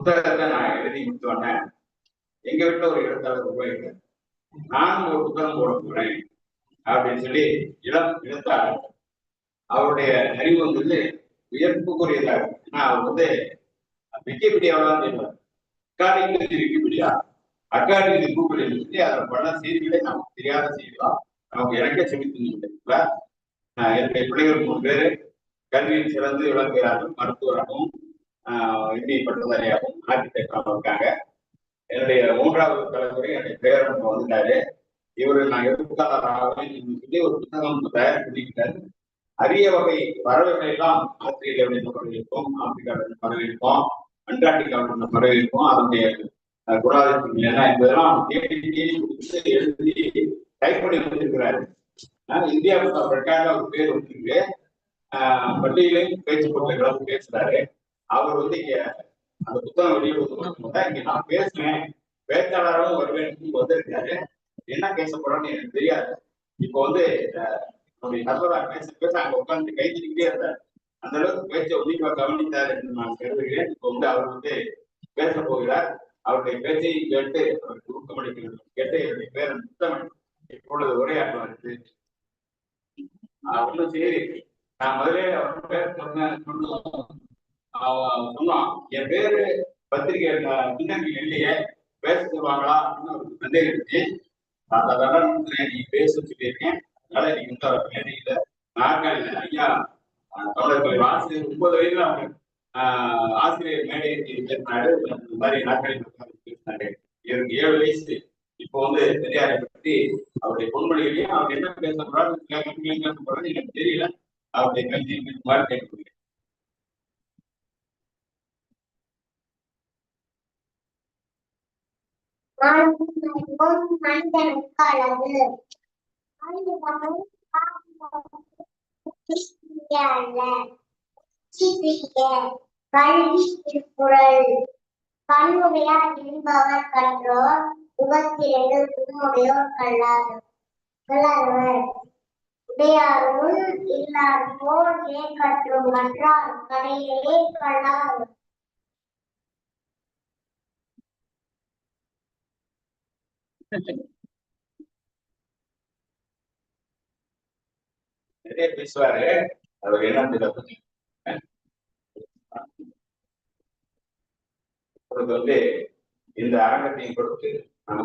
புத்தகத்தை நான் எழுதி முடித்தோடனே எங்க வீட்டுல ஒரு எழுத்தாளர் உருவாயிட்டார் நானும் ஒரு புத்தகம் போட போறேன் அப்படின்னு சொல்லி இளம் எழுத்தாளர் அவருடைய அறிவு வந்து உயர்ப்புக்குரியதாக ஏன்னா அவர் வந்து விக்கிபீடியாவெல்லாம் தெரியல அக்காடமிக்கு விக்கிபீடியா? அக்காடமி கூகுள் சொல்லி அதில் பண்ண செய்திகளை நமக்கு தெரியாத செய்திதான் நமக்கு எனக்கே சொல்லி என்னுடைய பிள்ளைகள் மூணு பேரு கல்வியில் சிறந்து விளங்குகிறார்கள் மருத்துவராகவும் இந்திய பட்டதாரியாகவும் ஆர்கிடெக்டாகவும் இருக்காங்க என்னுடைய மூன்றாவது தலைமுறை என்னுடைய பேரன் வந்துட்டாரு. இவர் நான் எழுத்தாளராகவும் சொல்லி ஒரு புத்தகம் தயார் பண்ணிக்கிட்டாரு. அரிய வகை பறவைகளை எல்லாம் ஆஸ்திரேலியாவில் பறவையிருப்போம் ஆப்பிரிக்காவில் பறவையிருப்போம் அண்டார்டிகாவில் பறவையிருப்போம் அதனுடைய குணாதிசங்கள் என்ன என்பதெல்லாம் தேடி எழுதி டைப் பண்ணி வந்திருக்கிறாரு இந்தியாவுக்கு அவருக்காக ஒரு பேர் வந்திருக்கு பள்ளியிலையும் பேச்சு பொருட்களும் பேசுறாரு. அவர் வந்து இங்க அந்த புத்தகம் வெளியிடுவது இங்க நான் பேசுவேன். பேச்சாளரும் வருவேன் வந்திருக்காரு. என்ன பேச போறோம்னு எனக்கு தெரியாது. இப்போ வந்து நம்முடைய நண்பராக பேச பேச அங்க உட்காந்து கைதிக்கிட்டே இருந்தார். அந்த அளவுக்கு பேச்சை உன்னிப்பா கவனித்தார் என்று நான் கருதுகிறேன். இப்போ வந்து அவர் வந்து பேச போகிறார். அவருடைய பேச்சை கேட்டு அவருக்கு ஊக்கமளிக்கிறது கேட்டு என்னுடைய பேரன் முத்தமிழ் இப்பொழுது உரையாற்றுவாருக்கு ஒன்றும் சரி நான் முதலே அவர் பேர் சொன்ன சொன்னான் என் பேரு பத்திரிகை பின்னணி இல்லையே பேச சொல்லுவாங்களா அப்படின்னு சந்தேகம் இருந்துச்சு அதெல்லாம் நீ பேச சொல்லியிருக்கேன் அதனால நீ வந்து அவர் மேடையில நாற்காலியில ஐயா தொடர்பு ஆசிரியர் ஒன்பது வயதுல அவங்க ஆசிரியர் மேடையை பேசினாரு. இந்த மாதிரி நாற்காலியில் பேசினாரு. எனக்கு ஏழு வயசு. இப்போ வந்து பெரியாரை பற்றி அவருடைய பொன்மொழிகளையும் அவர் என்ன பேச போறாரு எனக்கு தெரியல. அவருடைய கல்வி மாதிரி கேட்க மனிதனுக்கு அழகு கல்வி திருக்குறள் கண்ணுடையார் என்பவர் கற்றோர் முகத்திரண்டு புண்ணுடையோர் கல்லார் கல்லாதவர் உடையாரும் இல்லார் போல் கற்றும் கற்றார்? கடையிலே கல்லார் பேசுவாரு அவர் என்ன பத்தி வந்து இந்த அரங்கத்தையும் கொடுத்து